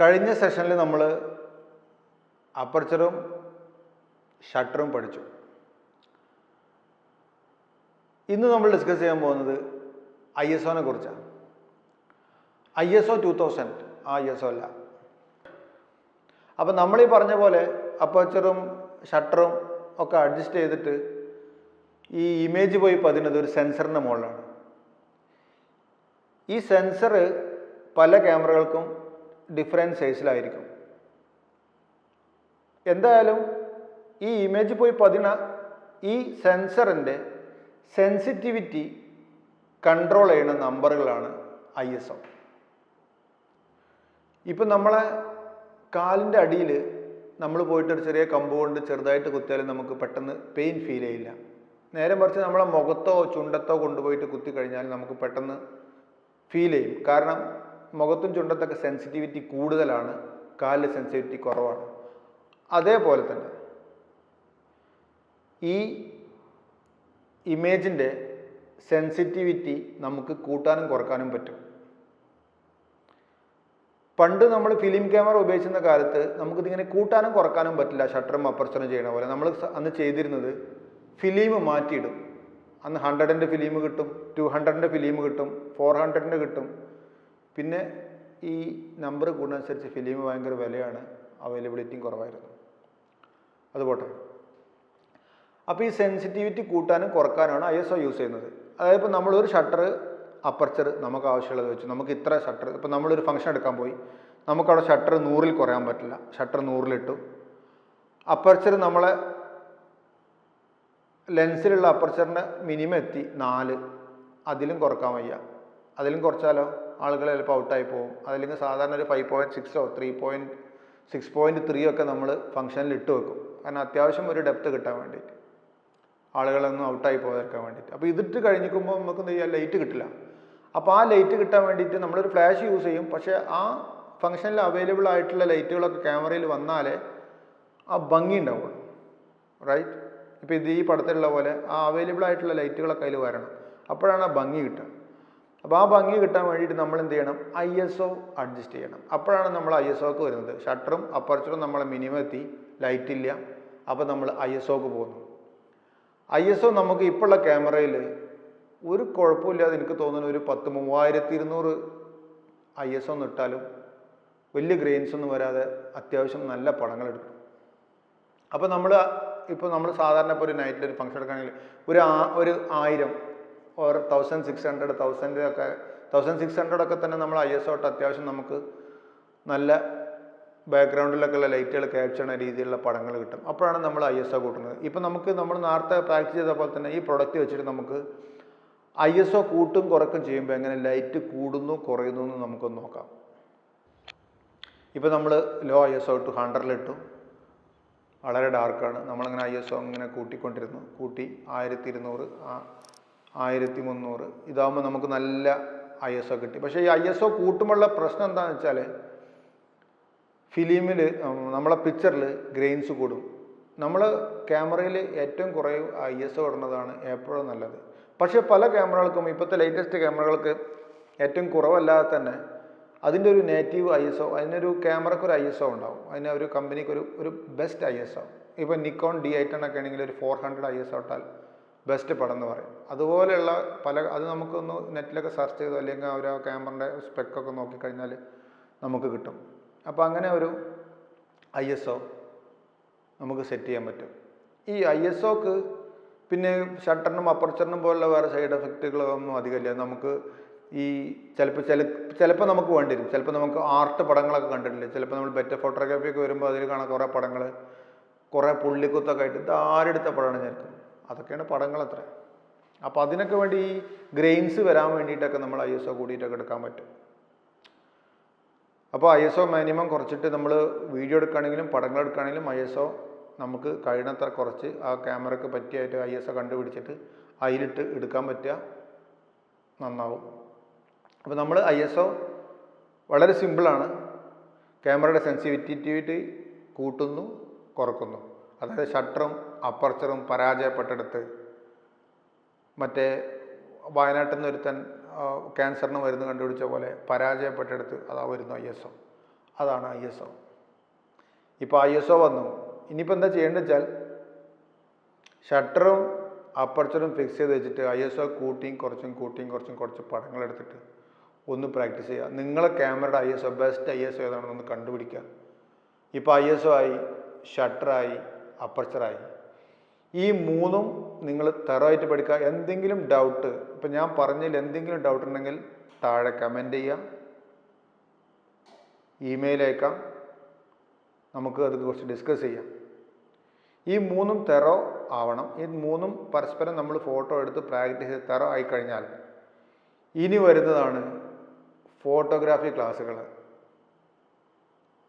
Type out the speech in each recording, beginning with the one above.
കഴിഞ്ഞ സെഷനിൽ നമ്മൾ അപ്പർച്ചറും ഷട്ടറും പഠിച്ചു. ഇന്ന് നമ്മൾ ഡിസ്കസ് ചെയ്യാൻ പോകുന്നത് ഐ എസ് ഒനെ കുറിച്ചാണ്. I S O two thousand ആ ഐ എസ് ഒ അല്ല. അപ്പം നമ്മളീ പറഞ്ഞ പോലെ അപ്പർച്ചറും ഷട്ടറും ഒക്കെ അഡ്ജസ്റ്റ് ചെയ്തിട്ട് ഈ ഇമേജ് പോയി പതിനത് ഒരു സെൻസറിന്റെ മുകളിലാണ് ഈ സെൻസർ പല ക്യാമറകൾക്കും ഡിഫറെന്റ് സൈസിലായിരിക്കും എന്തായാലും ഈ ഇമേജ് പോയി പതിന ഈ സെൻസറിന്റെ സെൻസിറ്റിവിറ്റി കൺട്രോൾ ചെയ്യുന്ന നമ്പറുകളാണ് ഐ എസ് ഒ ഇപ്പം നമ്മളെ കാലിന്റെ അടിയിൽ നമ്മൾ പോയിട്ട് ഒരു ചെറിയ കമ്പ് കൊണ്ട് ചെറുതായിട്ട് കുത്തിയാൽ നമുക്ക് പെട്ടെന്ന് പെയിൻ ഫീൽ ചെയ്യില്ല. നേരെ മറിച്ച് നമ്മളെ മുഖത്തോ ചുണ്ടത്തോ കൊണ്ടുപോയിട്ട് കുത്തി കഴിഞ്ഞാൽ നമുക്ക് പെട്ടെന്ന് ഫീൽ ചെയ്യും. കാരണം മുഖത്തും ചുണ്ടത്തൊക്കെ സെൻസിറ്റിവിറ്റി കൂടുതലാണ് കാലിൽ സെൻസിറ്റിവിറ്റി കുറവാണ്. അതേപോലെ തന്നെ ഈ ഇമേജിന്റെ സെൻസിറ്റിവിറ്റി നമുക്ക് കൂട്ടാനും കുറക്കാനും പറ്റും. പണ്ട് നമ്മൾ ഫിലിം ക്യാമറ ഉപയോഗിച്ചിരുന്ന കാലത്ത് നമുക്കിതിങ്ങനെ കൂട്ടാനും കുറക്കാനും പറ്റില്ല ഷട്ടറും അപ്പർച്ചറും ചെയ്യണ പോലെ. നമ്മൾ അന്ന് ചെയ്തിരുന്നത് ഫിലിം മാറ്റിയിടും. അന്ന് ഹൺഡ്രഡിന്റെ ഫിലിം കിട്ടും ടു ഹൺഡ്രഡിന്റെ ഫിലിം കിട്ടും ഫോർ ഹൺഡ്രഡിന്റെ കിട്ടും. പിന്നെ ഈ നമ്പർ കൂടുന്നതനുസരിച്ച് ഫിലിം ഭയങ്കര വിലയാണ് അവൈലബിലിറ്റിയും കുറവായിരുന്നു. അതുപോട്ടെ അപ്പോൾ ഈ സെൻസിറ്റിവിറ്റി കൂട്ടാനും കുറക്കാനാണ് ഐ എസ് ഒ യൂസ് ചെയ്യുന്നത്. അതായത് ഇപ്പോൾ നമ്മളൊരു ഷട്ടർ അപ്പർച്ചർ നമുക്ക് ആവശ്യമുള്ളത് വെച്ച്. നമുക്ക് ഇത്ര ഷട്ടർ ഇപ്പോൾ നമ്മളൊരു ഫംഗ്ഷൻ എടുക്കാൻ പോയി. നമുക്കവിടെ ഷട്ടർ നൂറിൽ കുറയാൻ പറ്റില്ല. ഷട്ടർ നൂറിലിട്ടു. അപ്പർച്ചർ നമ്മളെ ലെൻസിലുള്ള അപ്പർച്ചറിന്റെ മിനിമം എത്തി നാല്. അതിലും കുറയ്ക്കാൻ വയ്യ. അതിലും കുറച്ചാലോ? ആളുകൾ ചിലപ്പോൾ ഔട്ടായി പോകും അതല്ലെങ്കിൽ സാധാരണ ഒരു five point സിക്സോ three point six point three ഒക്കെ നമ്മൾ ഫംഗ്ഷനിൽ ഇട്ട് വെക്കും. കാരണം അത്യാവശ്യം ഒരു ഡെപ്ത് കിട്ടാൻ വേണ്ടിയിട്ട് ആളുകളൊന്നും ഔട്ടായി പോകാതിരിക്കാൻ വേണ്ടിയിട്ട് അപ്പോൾ ഇതിട്ട് കഴിഞ്ഞിക്കുമ്പോൾ നമുക്ക് എന്ത് ചെയ്യാം? ലൈറ്റ് കിട്ടില്ല. അപ്പോൾ ആ ലൈറ്റ് കിട്ടാൻ വേണ്ടിയിട്ട് നമ്മളൊരു ഫ്ലാഷ് യൂസ് ചെയ്യും. പക്ഷേ ആ ഫംഗ്ഷനിൽ അവൈലബിൾ ആയിട്ടുള്ള ലൈറ്റുകളൊക്കെ ക്യാമറയിൽ വന്നാലേ ആ ഭംഗി ഉണ്ടാവും റൈറ്റ് ഇപ്പോൾ ഇത് ഈ പടത്തിലുള്ള പോലെ ആ അവൈലബിൾ ആയിട്ടുള്ള ലൈറ്റുകളൊക്കെ അതിൽ വരണം. അപ്പോഴാണ് ആ ഭംഗി കിട്ടുക. അപ്പോൾ ആ ഭംഗി കിട്ടാൻ വേണ്ടിയിട്ട് നമ്മൾ എന്ത് ചെയ്യണം? ഐ എസ് ഒ അഡ്ജസ്റ്റ് ചെയ്യണം. അപ്പോഴാണ് നമ്മൾ ഐ എസ് ഒക്ക് വരുന്നത്. ഷട്ടറും അപ്പർച്ചറും നമ്മളെ മിനിമം എത്തി. ലൈറ്റ് ഇല്ല. അപ്പോൾ നമ്മൾ ഐ എസ് ഒക്ക് പോകുന്നു. ഐ എസ് ഒ നമുക്ക് ഇപ്പോഴുള്ള ക്യാമറയിൽ ഒരു കുഴപ്പമില്ലാതെ എനിക്ക് തോന്നുന്ന ഒരു പത്ത് മൂവായിരത്തി ഇരുന്നൂറ് ഐ എസ് ഒന്നും ഇട്ടാലും വലിയ ഗ്രെയിൻസ് ഒന്നും വരാതെ അത്യാവശ്യം നല്ല പടങ്ങൾ എടുക്കും. അപ്പോൾ നമ്മൾ ഇപ്പോൾ നമ്മൾ സാധാരണ ഇപ്പോൾ ഒരു നൈറ്റിൽ ഒരു ഫംഗ്ഷൻ എടുക്കുകയാണെങ്കിൽ ഒരു ആ- ഒരു ആയിരം or thousand six hundred thousand ഒക്കെ തൗസൻഡ് സിക്സ് ഹൺഡ്രഡ് ഒക്കെ തന്നെ നമ്മൾ ഐ എസ് ഒട്ട് അത്യാവശ്യം നമുക്ക് നല്ല ബാക്ക്ഗ്രൗണ്ടിലൊക്കെയുള്ള ലൈറ്റുകൾ ക്യാപ്ചർ ചെയ്യുന്ന രീതിയിലുള്ള പടങ്ങൾ കിട്ടും. അപ്പോഴാണ് നമ്മൾ ഐ എസ് ഒ കൂട്ടുന്നത്. ഇപ്പം നമുക്ക് നമ്മൾ നേരത്തെ പ്രാക്ടീസ് ചെയ്ത പോലെ തന്നെ ഈ പ്രൊഡക്റ്റ് വെച്ചിട്ട് നമുക്ക് ഐ എസ് ഒ കൂട്ടും കുറക്കും ചെയ്യുമ്പോൾ എങ്ങനെ ലൈറ്റ് കൂടുന്നു കുറയുന്നു എന്ന് നമുക്കൊന്ന് നോക്കാം. ഇപ്പം നമ്മൾ ലോ ഐ എസ് ഒ ഇട്ടു. ഹൺഡ്രഡിലിട്ടു വളരെ ഡാർക്കാണ് നമ്മളങ്ങനെ ഐ എസ് ഒ ഇങ്ങനെ കൂട്ടിക്കൊണ്ടിരുന്നു. കൂട്ടി ആയിരത്തി ഇരുന്നൂറ് ആയിരത്തി മുന്നൂറ് ഇതാകുമ്പോൾ നമുക്ക് നല്ല ഐ എസ് ഒ കിട്ടി. പക്ഷേ ഈ ഐ എസ് ഒ കൂട്ടുമ്പോഴുള്ള പ്രശ്നം എന്താണെന്ന് വെച്ചാൽ ഫിലിമിൽ നമ്മളെ പിക്ചറിൽ ഗ്രെയിൻസ് കൂടും. നമ്മൾ ക്യാമറയിൽ ഏറ്റവും കുറേ ഐ എസ് ഒ ഇടുന്നതാണ് എപ്പോഴും നല്ലത്. പക്ഷേ പല ക്യാമറകൾക്കും ഇപ്പോഴത്തെ ലേറ്റസ്റ്റ് ക്യാമറകൾക്ക് ഏറ്റവും കുറവല്ലാതെ തന്നെ അതിന്റെ ഒരു നേറ്റീവ് ഐ എസ് ഒ അതിനൊരു ക്യാമറയ്ക്ക് ഒരു ഐ എസ് ഒ ഉണ്ടാവും. അതിന് ഒരു കമ്പനിക്ക് ഒരു ഒരു ബെസ്റ്റ് ഐ എസ് ഒ ഇപ്പോൾ നിക്കോൺ ഡി ഐ ടെൻ ഒക്കെ ആണെങ്കിൽ ഒരു four hundred I S O ഇട്ടാൽ ബെസ്റ്റ് പടം എന്ന് പറയും. അതുപോലെയുള്ള പല അത് നമുക്കൊന്ന് നെറ്റിലൊക്കെ സെർച്ച് ചെയ്തോ അല്ലെങ്കിൽ ആ ക്യാമറന്റെ സ്പെക്കൊക്കെ നോക്കിക്കഴിഞ്ഞാൽ നമുക്ക് കിട്ടും. അപ്പോൾ അങ്ങനെ ഒരു ഐ എസ് ഒ നമുക്ക് സെറ്റ് ചെയ്യാൻ പറ്റും. ഈ ഐ എസ് ഒക്ക് പിന്നെ ഷട്ടറിനും അപ്പർച്ചറിനും പോലുള്ള വേറെ സൈഡ് എഫക്റ്റുകളൊന്നും അധികമില്ല. നമുക്ക് ഈ ചിലപ്പോൾ ചില ചിലപ്പോൾ നമുക്ക് വേണ്ടി വരും ചിലപ്പോൾ നമുക്ക് ആർട്ട് പടങ്ങളൊക്കെ കണ്ടിട്ടില്ലേ? ചിലപ്പോൾ നമ്മൾ ബെറ്റർ ഫോട്ടോഗ്രാഫി ഒക്കെ വരുമ്പോൾ അതിൽ കാണാൻ കുറേ പടങ്ങൾ കുറേ പുള്ളിക്കുത്തൊക്കെ ആയിട്ട് ഇത് ആരെടുത്ത പടമാണ് ഞാനിരിക്കും അതൊക്കെയാണ് പടങ്ങൾ അത്ര അപ്പോൾ അതിനൊക്കെ വേണ്ടി ഈ ഗ്രെയിൻസ് വരാൻ വേണ്ടിയിട്ടൊക്കെ നമ്മൾ ഐ എസ് ഒ കൂടിയിട്ടൊക്കെ എടുക്കാൻ പറ്റും. അപ്പോൾ ഐ എസ് ഒ മിനിമം കുറച്ചിട്ട് നമ്മൾ വീഡിയോ എടുക്കുകയാണെങ്കിലും പടങ്ങൾ എടുക്കുകയാണെങ്കിലും ഐ എസ് ഒ നമുക്ക് കഴിയുന്നത്ര കുറച്ച് ആ ക്യാമറയ്ക്ക് പറ്റിയായിട്ട് ഐ എസ് ഒ കണ്ടുപിടിച്ചിട്ട് അതിലിട്ട് എടുക്കാൻ പറ്റുക നന്നാവും. അപ്പോൾ നമ്മൾ ഐ എസ് ഒ വളരെ സിമ്പിളാണ് ക്യാമറയുടെ സെൻസിറ്റിവിറ്റി കൂട്ടുന്നു കുറക്കുന്നു. അതായത് ഷട്ടറും അപ്പർച്ചറും പരാജയപ്പെട്ടെടുത്ത് മറ്റേ വയനാട്ടിൽ നിന്ന് ഒരുത്തൻ ക്യാൻസറിന് മരുന്ന് കണ്ടുപിടിച്ച പോലെ പരാജയപ്പെട്ടെടുത്ത് അതാ വരുന്നു ഐ എസ് ഒ. അതാണ് ഐ എസ് ഒ. ഇപ്പോൾ ഐ എസ് ഒ വന്നു. ഇനിയിപ്പോൾ എന്താ ചെയ്യേണ്ടത് വെച്ചാൽ ഷട്ടറും അപ്പർച്ചറും ഫിക്സ് ചെയ്ത് വെച്ചിട്ട് ഐ എസ് ഒ കൂട്ടിയും കുറച്ചും കൂട്ടിയും കുറച്ചും കുറച്ച് പടങ്ങൾ എടുത്തിട്ട് ഒന്ന് പ്രാക്ടീസ് ചെയ്യുക. നിങ്ങളെ ക്യാമറയുടെ I S O best I S O ഏതാണെന്ന് ഒന്ന് കണ്ടുപിടിക്കുക. ഇപ്പോൾ ഐ എസ് ഒ ആയി ഷട്ടറായി അപ്പർച്ചറായി. ഈ മൂന്നും നിങ്ങൾ തെറായിട്ട് പഠിക്കുക. എന്തെങ്കിലും ഡൗട്ട് ഇപ്പം ഞാൻ പറഞ്ഞതിൽ എന്തെങ്കിലും ഡൗട്ട് ഉണ്ടെങ്കിൽ താഴെ കമന്റ് ചെയ്യാം ഇമെയിൽ അയക്കാം. നമുക്ക് അത് കുറച്ച് ഡിസ്കസ് ചെയ്യാം. ഈ മൂന്നും തെറോ ആവണം. ഈ മൂന്നും പരസ്പരം നമ്മൾ ഫോട്ടോ എടുത്ത് പ്രാക്ടീസ് ചെയ്ത് തെറോ ആയിക്കഴിഞ്ഞാൽ ഇനി വരുന്നതാണ് ഫോട്ടോഗ്രാഫി ക്ലാസ്സുകൾ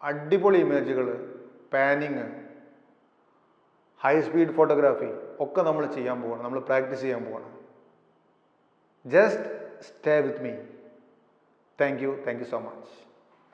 അടിപൊളി ഇമേജുകൾ പാനിങ് ഹൈ സ്പീഡ് ഫോട്ടോഗ്രാഫി ഒക്കെ നമ്മൾ ചെയ്യാൻ പോവാണ് നമ്മൾ പ്രാക്ടീസ് ചെയ്യാൻ പോവാണ്. Just stay with me thank you thank you so much